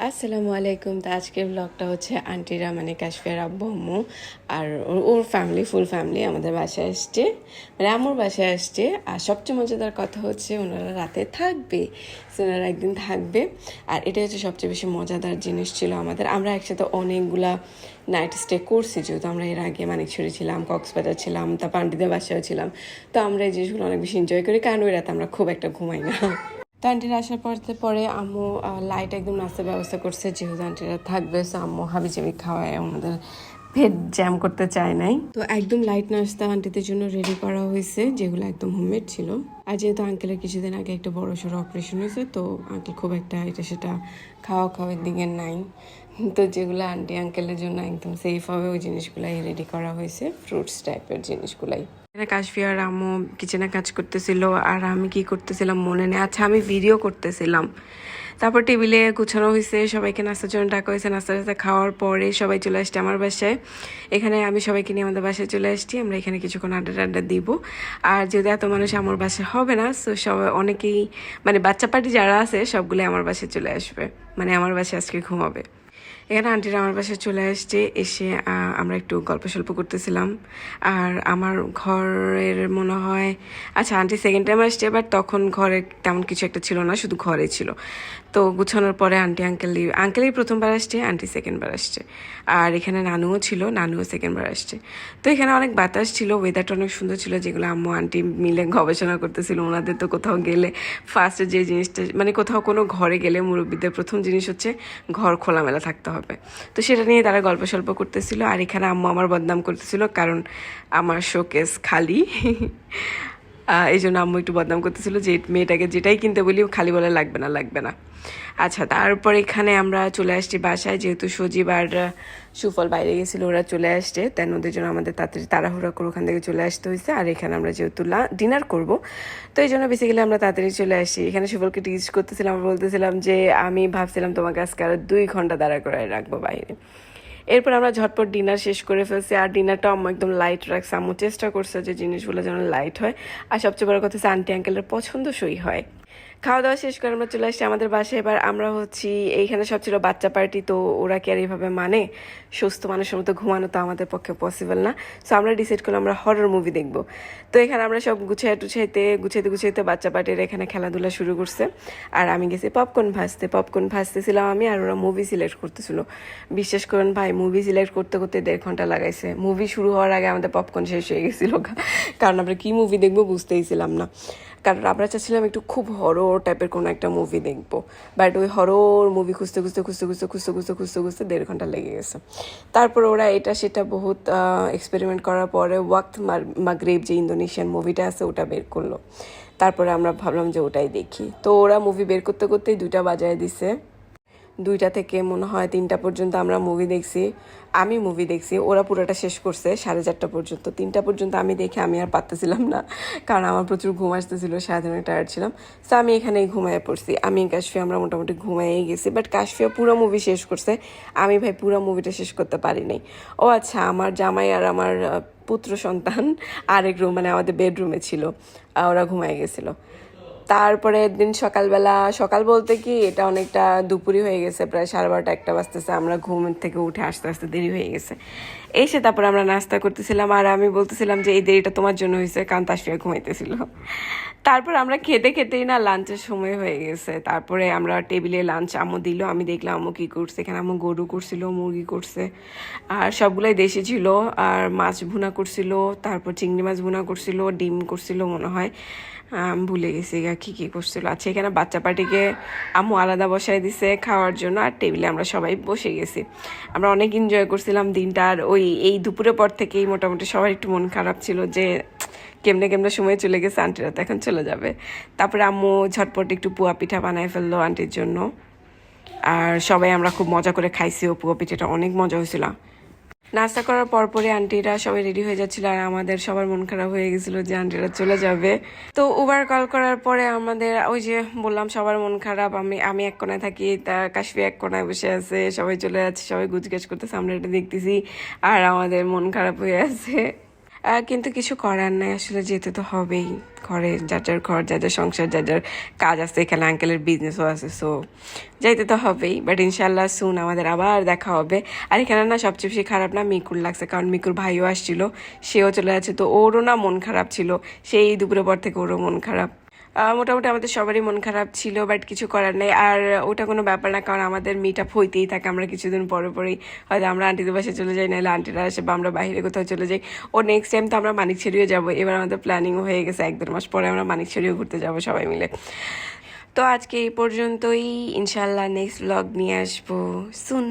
আসসালামু আলাইকুম। তো আজকের ব্লগটা হচ্ছে আন্টিরা মানে কাশ্মীর আব্বু আর ওর- ফ্যামিলি ফুল ফ্যামিলি আমাদের বাসায় আসছে। মানে আম্মুর বাসায় আসছে। আর সবচেয়ে মজাদার কথা হচ্ছে ওনারা রাতে থাকবে। ওনারা একদিন থাকবে। আর এটা হচ্ছে সবচেয়ে বেশি মজাদার জিনিস ছিল আমাদের। আমরা একসাথে অনেকগুলা নাইট স্টে করছি, যেহেতু আমরা এর আগে মানিকছড়ি ছিলাম, কক্সবাজার ছিলাম, তারপর আন্টিদের বাসায় ছিলাম। তো আমরা এই জিনিসগুলো অনেক বেশি এনজয় করি। কারণ ওই রাতে আমরা খুব একটা ঘুমাই না। তো আন্টিরা আসার পর পরে আম্মু লাইট একদম নাস্তার ব্যবস্থা করছে, যেহেতু আন্টিরা থাকবে সো আম্মু হাবিজাবি খাওয়ায় আমাদের পেট জ্যাম করতে চায় নাই। তো একদম লাইট নাস্তা আন্টিদের জন্য রেডি করা হয়েছে, যেগুলো একদম হোমমেড ছিল। আর যেহেতু আঙ্কেলের কিছুদিন আগে একটা বড় সড়ো অপারেশন হয়েছে, তো আঙ্কেল খুব একটা এটা সেটা খাওয়া খাওয়ার দিকে নাই। তো যেগুলো আন্টি আঙ্কেলের জন্য একদম সেফ হবে, ওই জিনিসগুলাই রেডি করা হয়েছে ফ্রুটস টাইপের জিনিসগুলাই। কাশফিয়ার আম্মু কিচেনে কাজ করতেছিল, আর আমি কি করতেছিলাম মনে নেই। আচ্ছা আমি ভিডিও করতেছিলাম। তারপর টেবিলে গুছানো হয়েছে সবাইকে নাস্তার জন্য ডাকা হয়েছে নাস্তা টাস্তা খাওয়ার পরে সবাই চলে আসছে আমার বাসায়। এখানে আমি সবাইকে নিয়ে আমাদের বাসায় চলে আসছি, আমরা এখানে কিছুক্ষণ আড্ডা টাড্ডা দিব। আর যদি এত মানুষ আমার বাসায় হবে না তো সবাই অনেকেই মানে বাচ্চা পার্টি যারা আছে, সবগুলোই আমার বাসায় চলে আসবে। মানে আমার বাসায় আজকে ঘুমাবে। এখানে আন্টিরা আমার বাসায় চলে আসছে, এসে আমরা একটু গল্প সল্প করতেছিলাম। আর আমার ঘরের মনে হয় আচ্ছা আন্টি সেকেন্ড টাইম আসছে বাট তখন ঘরে তেমন কিছু একটা ছিল না, শুধু ঘরে ছিল। তো গুছানোর পরে আন্টি আঙ্কেলই আঙ্কেলই প্রথমবার আসছে আন্টি সেকেন্ডবার আসছে। আর এখানে নানুও ছিল, নানুও সেকেন্ডবার আসছে। তো এখানে অনেক বাতাস ছিল ওয়েদারটা অনেক সুন্দর ছিল, যেগুলো আম্মু আন্টি মিলে গবেষণা করতেছিল, ওনাদের তো কোথাও গেলে ফার্স্টে যে জিনিসটা মানে কোথাও কোনো ঘরে গেলে মুরব্বীদের প্রথম জিনিস হচ্ছে ঘর খোলামেলা থাকতে হবে। তো সেটা নিয়ে তারা গল্প সল্প করতেছিল, আর এখানে আম্মু আমার বদনাম করতেছিল, কারণ আমার শোকেস খালি। এই জন্য আম্মু একটু বদনাম করতেছিল যে, মেয়েটাকে যেটাই কিনতে বলি খালি বলে লাগবে না লাগবে না। আচ্ছা তারপর এখানে আমরা চলে আসছি বাসায়, যেহেতু সজীব আর সুফল বাইরে গেছিল, ওরা চলে আসছে। তেন ওদের জন্য আমাদের তাড়াতাড়ি তাড়াহুড়া করে ওখান থেকে চলে আসতে হয়েছে। আর এখানে আমরা যেহেতু ডিনার করব, তো এই জন্য বেসিক্যালি আমরা তাড়াতাড়ি চলে আসছি। এখানে সুফলকে টিচ করতেছিলাম, বলতেছিলাম যে, আমি ভাবছিলাম তোমাকে আজকে আরও দুই ঘণ্টা দাঁড়া করে রাখব বাইরে। এরপর আমরা ঝটপট ডিনার শেষ করে ফেলছি। আর ডিনারটা আম্মু একদম লাইট রাখছে। আম্মু চেষ্টা করছে যে জিনিসগুলো যেন লাইট হয়। আর সবচেয়ে বড় কথা হচ্ছে আন্টি আঙ্কেলের পছন্দসই হয়। খাওয়া দাওয়া শেষ করে আমরা চলে আসছি আমাদের বাসায়। এবার আমরা হচ্ছি, এইখানে সব ছিল বাচ্চা পার্টি, তো ওরা কি আর এইভাবে মানে? সুস্থ মানুষের মতো ঘুমানো তো আমাদের পক্ষে পসিবল না। সো আমরা ডিসাইড করলাম আমরা হরর মুভি দেখব। তো এখানে আমরা সব গুছাই টুছাইতে, গুছাইতে গুছাইতে বাচ্চা পার্টির এখানে খেলাধুলা শুরু করছে। আর আমি গেছি পপকর্ন ভাজতে। পপকর্ন ভাজতেছিলাম আমি আর ওরা মুভি সিলেক্ট করতেছিল। বিশ্বাস করেন ভাই মুভি সিলেক্ট করতে করতে দেড় ঘণ্টা লাগাইছে। মুভি শুরু হওয়ার আগে আমাদের পপকর্ন শেষ হয়ে গেছিল কারণ আমরা কি মুভি দেখব বুঝতেইছিলাম না। কারণ আমরা চাচ্ছিলাম একটু খুব হরর টাইপের কোনো একটা মুভি দেখব। বাট ওই হরর মুভি খুঁজতে খুঁজতে খুঁজতে খুঁজতে খুঁজতে খুঁজতে খুঁজতে খুঁজতে দেড় ঘণ্টা লেগে গেছে। তারপর ওরা এটা, সেটা বহুত এক্সপেরিমেন্ট করার পরে ওয়াক্ত মাগরেব যে ইন্দোনেশিয়ান মুভিটা আছে, ওটা বের করল। তারপরে আমরা ভাবলাম যে ওটাই দেখি। তো ওরা মুভি বের করতে, করতেই দুটা বাজায় দিছে। দুইটা থেকে মনে হয় তিনটা পর্যন্ত আমরা মুভি দেখছি, আমি মুভি দেখছি, ওরা পুরোটা শেষ করছে সাড়ে চারটা পর্যন্ত। তিনটা পর্যন্ত আমি দেখে আমি আর পারতেছিলাম না, কারণ আমার প্রচুর ঘুম আসতেছিল সারাদিন টায়ার্ড ছিলাম। তো আমি এখানেই ঘুমায় পড়ছি। আমি কাশফিয়া, আমরা মোটামুটি ঘুমাইয়ে গেছি বাট কাশফিয়া পুরো মুভি শেষ করছে। আমি ভাই পুরো মুভিটা শেষ করতে পারি নাই। ও আচ্ছা আমার জামাই আর আমার পুত্র সন্তান আরেক রুম মানে আমাদের বেডরুমে ছিল ওরা ঘুমায় গেছিল। তারপরে দিন সকালবেলা, সকাল বলতে কি, এটা অনেকটা দুপুরই হয়ে গেছে, প্রায় সাড়ে বারোটা, একটা বাজতেছে, আমরা ঘুম থেকে উঠে আসতে আসতে দেরি হয়ে গেছে। এসে তারপরে আমরা নাস্তা করতেছিলাম, আর আমি বলতেছিলাম যে, এই দেরিটা তোমার জন্য হয়েছে কারণ তাসফিয়া ঘুমাইতেছিল। তারপর আমরা খেতে খেতেই না লাঞ্চের সময় হয়ে গেছে। তারপরে আমরা টেবিলে লাঞ্চ আম্মু দিল আমি দেখলাম আম্মু কী করছে এখানে আম্মু গরু করছিল মুরগি করছে। আর সবগুলাই দেশি ছিল আর মাছ ভুনা করছিল তারপর চিংড়ি মাছ ভুনা করছিল ডিম করছিল মনে হয়। আম, ভুলে গেছি গা কী কী করছিল। আচ্ছা এখানে বাচ্চা পার্টিকে আম্মু আলাদা বসায় দিছে খাওয়ার জন্য আর টেবিলে আমরা সবাই বসে গেছি। আমরা অনেক এনজয় করছিলাম দিনটা আর ওই এই দুপুরের পর থেকেই মোটামুটি সবার একটু মন খারাপ ছিল যে কেমনে কেমনে সময় চলে গেছে আন্টিরা তো এখন চলে যাবে। তারপরে আম্মু ঝটপট একটু পুয়া পিঠা বানায় ফেলল আন্টির জন্য। আর সবাই আমরা খুব মজা করে খাইছি, ও পুয়া পিঠাটা অনেক মজা হয়েছিল। নাস্তা করার পরপরে আন্টিরা সবাই রেডি হয়ে যাচ্ছিল আর আমাদের সবার মন খারাপ হয়ে গেছিল যে আন্টিরা চলে যাবে। তো উবার কল করার পরে আমাদের ওই যে বললাম, সবার মন খারাপ, আমি আমি এক কোনায় থাকি, তা কাশ্মীর এক কোনায় বসে আছে, সবাই চলে যাচ্ছে, সবাই গুজগাছ করতেছে, আমরা দেখতেছি, আর আমাদের মন খারাপ হয়ে আছে। কিন্তু কিছু করার নাই, আসলে যেতে তো হবেই। ঘরে যার যার ঘর, যার যার সংসার, যার যার কাজ আছে, এখানে আঙ্কেলের বিজনেসও আছে সো যাইতে তো হবেই। বাট ইনশাল্লাহ সুন আমাদের আবার দেখা হবে। আর এখানে না সবচেয়ে বেশি খারাপ না মিকুর লাগছে, কারণ মিকুর ভাইও আসছিল, সেও চলে যাচ্ছে, তো ওরও না মন খারাপ ছিল। সেই দুপুরের পর থেকে ওরও মন খারাপ। মোটামুটি আমাদের সবারই মন খারাপ ছিল বাট কিছু করার নেই। আর ওটা কোনো ব্যাপার না, কারণ আমাদের মিট আপ হইতেই থাকে, আমরা কিছুদিন পরে পরেই হয়তো আমরা আন্টিদের বাসায় চলে যাই, নাহলে আন্টিরা আসে বা আমরা বাইরে কোথাও চলে যাই। ও নেক্সট টাইম তো আমরা মানিক ছেড়িও যাব। এবার আমাদের প্ল্যানিং হয়ে গেছে, এক দেড় মাস পরে আমরা মানিক ছেড়িও ঘুরতে যাব সবাই মিলে। তো আজকে এই পর্যন্তই ইনশাল্লাহ নেক্সট ব্লগ নিয়ে আসব সুন